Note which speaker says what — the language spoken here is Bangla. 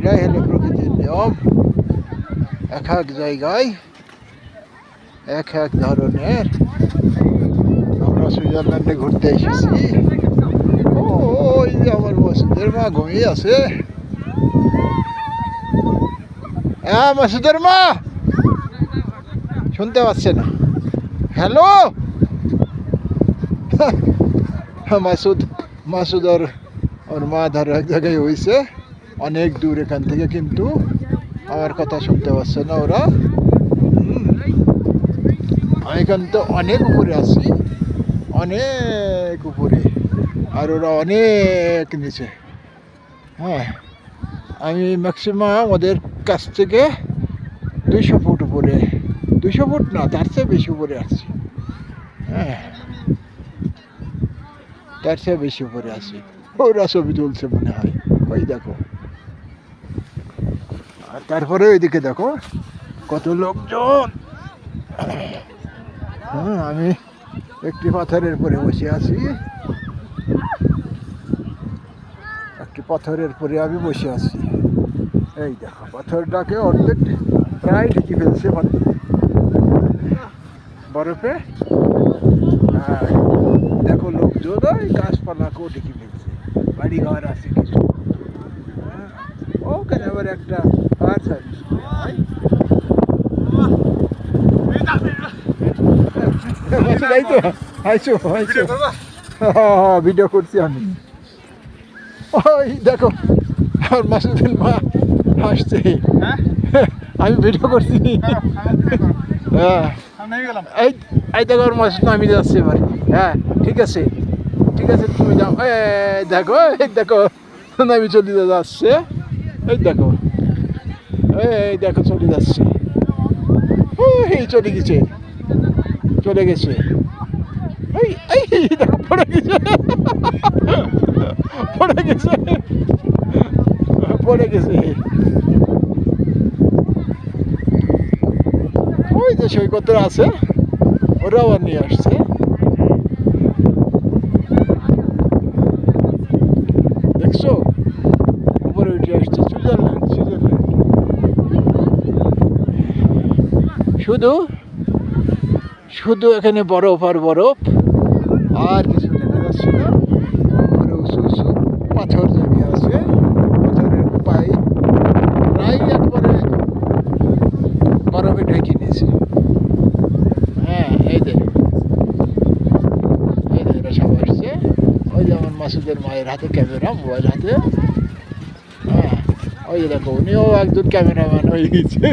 Speaker 1: এটাই হলো প্রকৃতির নিয়ম। এক এক জায়গায়, এক এক ধরনের। আমরা সুইজারল্যান্ডে ঘুরতে এসেছি। ও ওই যে আমার মসজিদের মা ঘুমিয়ে আছে। হ্যাঁ মসজিদের মা! শুনতে পাচ্ছে না। হ্যালো? মাসুদ মাসুদ আর ওর মা ধরো এক জায়গায় হয়েছে অনেক দূর এখান থেকে কিন্তু আমার কথা শুনতে পাচ্ছে না ওরা এখান তো অনেক উপরে আছি। অনেক উপরে। আর ওরা অনেক নিচে। হ্যাঁ। আমি ম্যাক্সিমাম ওদের কাছ থেকে দুইশো ফুট উপরে। দুইশো ফুট না, তার চেয়ে বেশি উপরে আছি। হ্যাঁ। তার চেয়ে বেশি উপরে আছি। ওরা ছবি তুলছে মনে হয়। ওই দেখো। আর তারপরে ওইদিকে দেখো, কত লোকজন। হ্যাঁ আমি একটি পাথরের পরে বসে আছি। একটি পাথরের পরে আমি বসে আছি। এই দেখো, পাথরটাকে অর্ধেক প্রায় ঢেকে ফেলছে। বরফে। দেখো লোকজন, ওই গাছপালাকেও ঢেকে ফেলছে। বাড়ি ঘর আছে কিছু। ওখানে আবার একটা ফায়ার সার্ভিস এই তো আইসো আইসো ভিডিও করছি আমি। ওই দেখো আমার মাসুদের মা হাসছে আমি ভিডিও করছি। হ্যাঁ। এই এই দেখো ওর মাসুদ আমি যাচ্ছি এবার। হ্যাঁ ঠিক আছে। ঠিক আছে তুমি যাও। এই দেখো এই দেখো নামি চলে যাচ্ছে। এই দেখো। এই দেখো, চলে যাচ্ছে। এই চলে গেছে। চলে গেছে। এই এই, দেখো, পড়ে গেছে। পড়ে গেছে। পড়ে গেছে। ওই যে সৈকতরা আছে, ওরাও নিয়ে আসছে দেখছ উপরে উঠে আসছে সুইজারল্যান্ড সুইজারল্যান্ড শুধু শুধু এখানে বরফ আর বরফ, আর কিছু দেখা যাচ্ছে না উপরে উঁচু উঁচু পাথর জমে আছে, পাথরের পাই প্রায় একবারে বরফে ঢেকে নিয়েছে। হ্যাঁ এই যে এই যে এরা সব আসছে। ওই যে আমার মাসুদের মায়ের হাতে ক্যামেরা, মোবাইল হাতে। হ্যাঁ ওই দেখো, উনিও একজন ক্যামেরাম্যান হয়ে গেছে।